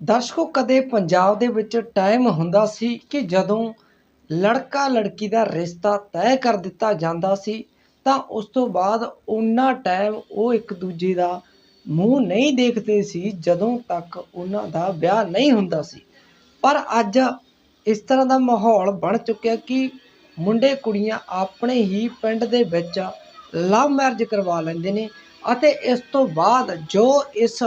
ਦਰਸ਼ਕੋ, ਕਦੇ ਪੰਜਾਬ ਦੇ ਵਿੱਚ ਟਾਈਮ ਹੁੰਦਾ ਸੀ ਕਿ ਜਦੋਂ ਲੜਕਾ ਲੜਕੀ ਦਾ ਰਿਸ਼ਤਾ ਤੈਅ ਕਰ ਦਿੱਤਾ ਜਾਂਦਾ ਸੀ, ਤਾਂ ਉਸ ਤੋਂ ਬਾਅਦ ਉਹਨਾਂ ਟਾਈਮ ਉਹ ਇੱਕ ਦੂਜੇ ਦਾ ਮੂੰਹ ਨਹੀਂ ਦੇਖਦੇ ਸੀ, ਜਦੋਂ ਤੱਕ ਉਹਨਾਂ ਦਾ ਵਿਆਹ ਨਹੀਂ ਹੁੰਦਾ ਸੀ। ਪਰ ਅੱਜ ਇਸ ਤਰ੍ਹਾਂ ਦਾ ਮਾਹੌਲ ਬਣ ਚੁੱਕਿਆ ਕਿ ਮੁੰਡੇ ਕੁੜੀਆਂ ਆਪਣੇ ਹੀ ਪਿੰਡ ਦੇ ਵਿੱਚ ਲਵ ਮੈਰਿਜ ਕਰਵਾ ਲੈਂਦੇ ਨੇ ਅਤੇ ਇਸ ਤੋਂ ਬਾਅਦ ਜੋ ਇਸ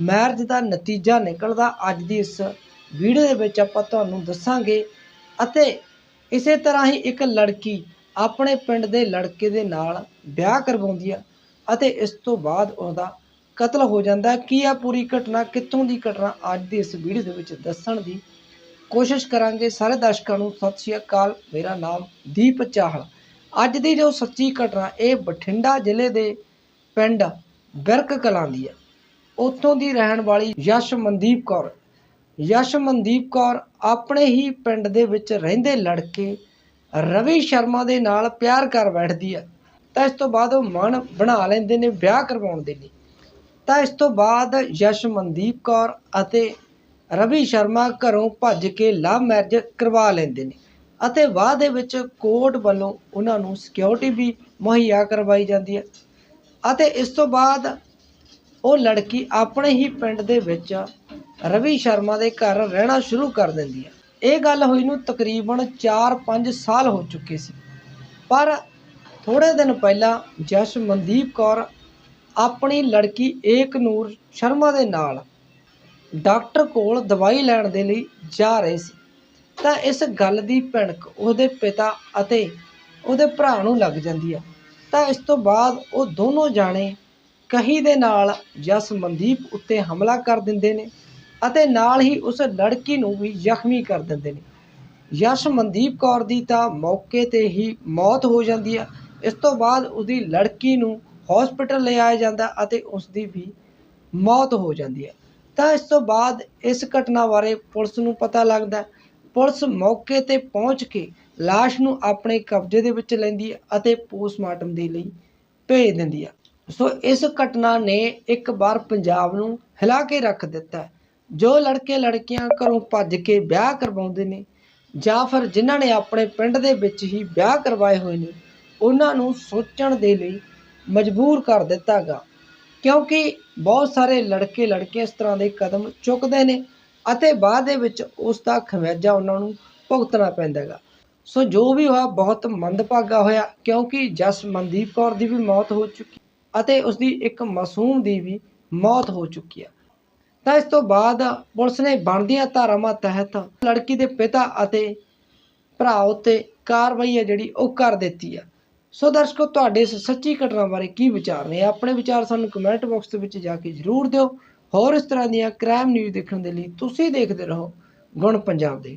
ਮੈਰਿਜ ਦਾ ਨਤੀਜਾ ਨਿਕਲਦਾ ਅੱਜ ਦੀ ਇਸ ਵੀਡੀਓ ਦੇ ਵਿੱਚ ਆਪਾਂ ਤੁਹਾਨੂੰ ਦੱਸਾਂਗੇ ਅਤੇ ਇਸੇ ਤਰ੍ਹਾਂ ਹੀ ਇੱਕ ਲੜਕੀ ਆਪਣੇ ਪਿੰਡ ਦੇ ਲੜਕੇ ਦੇ ਨਾਲ ਵਿਆਹ ਕਰਵਾਉਂਦੀ ਆ ਅਤੇ ਇਸ ਤੋਂ ਬਾਅਦ ਉਹਦਾ ਕਤਲ ਹੋ ਜਾਂਦਾ ਕੀ ਆ ਪੂਰੀ ਘਟਨਾ? ਕਿੱਥੋਂ ਦੀ ਘਟਨਾ? ਅੱਜ ਦੀ ਇਸ ਵੀਡੀਓ ਦੇ ਵਿੱਚ ਦੱਸਣ ਦੀ ਕੋਸ਼ਿਸ਼ ਕਰਾਂਗੇ। ਸਾਰੇ ਦਰਸ਼ਕਾਂ ਨੂੰ ਸਤਿ ਸ਼੍ਰੀ ਅਕਾਲ। ਮੇਰਾ ਨਾਮ ਦੀਪ ਚਾਹਲ। ਅੱਜ ਦੀ ਜੋ ਸੱਚੀ ਘਟਨਾ, ਇਹ ਬਠਿੰਡਾ ਜ਼ਿਲ੍ਹੇ ਦੇ ਪਿੰਡ ਬਿਰਕ ਕਲਾਂ ਦੀ ਹੈ ਉੱਥੋਂ ਦੀ ਰਹਿਣ ਵਾਲੀ ਯਸ਼ ਮਨਦੀਪ ਕੌਰ। ਯਸ਼ ਮਨਦੀਪ ਕੌਰ ਆਪਣੇ ਹੀ ਪਿੰਡ ਦੇ ਵਿੱਚ ਰਹਿੰਦੇ ਲੜਕੇ ਰਵੀ ਸ਼ਰਮਾ ਦੇ ਨਾਲ ਪਿਆਰ ਕਰ ਬੈਠਦੀ ਹੈ। ਤਾਂ ਇਸ ਤੋਂ ਬਾਅਦ ਉਹ ਮਨ ਬਣਾ ਲੈਂਦੇ ਨੇ ਵਿਆਹ ਕਰਵਾਉਣ ਦੇ ਲਈ। ਤਾਂ ਇਸ ਤੋਂ ਬਾਅਦ ਯਸ਼ ਮਨਦੀਪ ਕੌਰ ਅਤੇ ਰਵੀ ਸ਼ਰਮਾ ਘਰੋਂ ਭੱਜ ਕੇ ਲਵ ਮੈਰਿਜ ਕਰਵਾ ਲੈਂਦੇ ਨੇ ਅਤੇ ਬਾਅਦ ਦੇ ਵਿੱਚ ਕੋਰਟ ਵੱਲੋਂ ਉਹਨਾਂ ਨੂੰ ਸਿਕਿਉਰਿਟੀ ਵੀ ਮੁਹੱਈਆ ਕਰਵਾਈ ਜਾਂਦੀ ਹੈ। ਅਤੇ ਇਸ ਤੋਂ ਬਾਅਦ ਉਹ ਲੜਕੀ ਆਪਣੇ ਹੀ ਪਿੰਡ ਦੇ ਵਿੱਚ ਰਵੀ ਸ਼ਰਮਾ ਦੇ ਘਰ ਰਹਿਣਾ ਸ਼ੁਰੂ ਕਰ ਦਿੰਦੀ ਹੈ। ਇਹ ਗੱਲ ਹੋਈ ਨੂੰ ਤਕਰੀਬਨ 4-5 ਸਾਲ ਹੋ ਚੁੱਕੇ ਸੀ। ਪਰ ਥੋੜੇ ਦਿਨ ਪਹਿਲਾਂ ਜਸ਼ ਮਨਦੀਪ ਕੌਰ ਆਪਣੀ ਲੜਕੀ ਏਕ ਨੂਰ ਸ਼ਰਮਾ ਦੇ ਨਾਲ ਡਾਕਟਰ ਕੋਲ ਦਵਾਈ ਲੈਣ ਦੇ ਲਈ ਜਾ ਰਹੇ ਸੀ। ਤਾਂ ਇਸ ਗੱਲ ਦੀ ਭਿਣਕ ਉਹਦੇ ਪਿਤਾ ਅਤੇ ਉਹਦੇ ਭਰਾ ਨੂੰ ਲੱਗ ਜਾਂਦੀ ਹੈ। ਤਾਂ ਇਸ ਤੋਂ ਬਾਅਦ ਉਹ ਦੋਨੋਂ ਜਾਣੇ ਕਹੀ ਦੇ ਨਾਲ ਜਸ ਮਨਦੀਪ ਉੱਤੇ ਹਮਲਾ ਕਰ ਦਿੰਦੇ ਨੇ ਅਤੇ ਨਾਲ ਹੀ ਉਸ ਲੜਕੀ ਨੂੰ ਵੀ ਜ਼ਖਮੀ ਕਰ ਦਿੰਦੇ ਨੇ। ਯਸ਼ ਮਨਦੀਪ ਕੌਰ ਦੀ ਤਾਂ ਮੌਕੇ ਤੇ ਹੀ ਮੌਤ ਹੋ ਜਾਂਦੀ ਹੈ ਇਸ ਤੋਂ ਬਾਅਦ ਉਹਦੀ ਲੜਕੀ ਨੂੰ ਹਸਪੀਟਲ ਲਿਆਇਆ ਜਾਂਦਾ ਅਤੇ ਉਸ ਦੀ ਵੀ ਮੌਤ ਹੋ ਜਾਂਦੀ ਹੈ ਤਾਂ ਇਸ ਤੋਂ ਬਾਅਦ ਇਸ ਘਟਨਾ ਬਾਰੇ ਪੁਲਿਸ ਨੂੰ ਪਤਾ ਲੱਗਦਾ ਪੁਲਿਸ ਮੌਕੇ ਤੇ ਪਹੁੰਚ ਕੇ ਲਾਸ਼ ਨੂੰ ਆਪਣੇ ਕਬਜ਼ੇ ਦੇ ਵਿੱਚ ਲੈਂਦੀ ਹੈ ਅਤੇ ਪੋਸਟਮਾਰਟਮ ਦੇ ਲਈ ਭੇਜ ਦਿੰਦੀ ਹੈ ਸੋ ਇਸ ਘਟਨਾ ਨੇ ਇੱਕ ਵਾਰ ਪੰਜਾਬ ਨੂੰ ਹਿਲਾ ਕੇ ਰੱਖ ਦਿੱਤਾ ਜੋ ਲੜਕੇ ਲੜਕੀਆਂ ਘਰੋਂ ਭੱਜ ਕੇ ਵਿਆਹ ਕਰਵਾਉਂਦੇ ਨੇ ਜਾਂ ਫਿਰ ਜਿਨ੍ਹਾਂ ਨੇ ਆਪਣੇ ਪਿੰਡ ਦੇ ਵਿੱਚ ਹੀ ਵਿਆਹ ਕਰਵਾਏ ਹੋਏ ਨੇ, ਉਹਨਾਂ ਨੂੰ ਸੋਚਣ ਦੇ ਲਈ ਮਜਬੂਰ ਕਰ ਦਿੱਤਾ ਗਾ। ਕਿਉਂਕਿ ਬਹੁਤ ਸਾਰੇ ਲੜਕੇ ਲੜਕੀਆਂ ਇਸ ਤਰ੍ਹਾਂ ਦੇ ਕਦਮ ਚੁੱਕਦੇ ਨੇ ਅਤੇ ਬਾਅਦ ਦੇ ਵਿੱਚ ਉਸ ਦਾ ਖਮਿਆਜਾ ਉਹਨਾਂ ਨੂੰ ਭੁਗਤਣਾ ਪੈਂਦਾ ਹੈਗਾ ਸੋ ਜੋ ਵੀ ਹੋਇਆ, ਬਹੁਤ ਮੰਦਭਾਗਾ ਹੋਇਆ ਕਿਉਂਕਿ ਜਸ ਮਨਦੀਪ ਕੌਰ ਦੀ ਵੀ ਮੌਤ ਹੋ ਚੁੱਕੀ ਅਤੇ ਉਸ ਦੀ ਇੱਕ ਮਾਸੂਮ ਦੀ ਵੀ ਮੌਤ ਹੋ ਚੁੱਕੀ ਹੈ ਤਾਂ ਇਸ ਤੋਂ ਬਾਅਦ ਪੁਲਿਸ ਨੇ ਬਣਦੀਆਂ ਧਾਰਾਵਾਂ ਤਹਿਤ ਲੜਕੀ ਦੇ ਪਿਤਾ ਅਤੇ ਭਰਾ ਉੱਤੇ ਕਾਰਵਾਈ ਹੈ ਜਿਹੜੀ ਉਹ ਕਰ ਦਿੱਤੀ ਹੈ ਸੋ ਦਰਸ਼ਕੋ, ਤੁਹਾਡੇ ਇਸ ਸੱਚੀ ਘਟਨਾ ਬਾਰੇ ਕੀ ਵਿਚਾਰ ਨੇ? ਆਪਣੇ ਵਿਚਾਰ ਸਾਨੂੰ ਕਮੈਂਟ ਬਾਕਸ ਦੇ ਵਿੱਚ ਜਾ ਕੇ ਜ਼ਰੂਰ ਦਿਓ। ਹੋਰ ਇਸ ਤਰ੍ਹਾਂ ਦੀਆਂ ਕ੍ਰਾਈਮ ਨਿਊਜ਼ ਦੇਖਣ ਦੇ ਲਈ ਤੁਸੀਂ ਦੇਖਦੇ ਰਹੋ ਗੁਣ ਪੰਜਾਬ ਦੇ।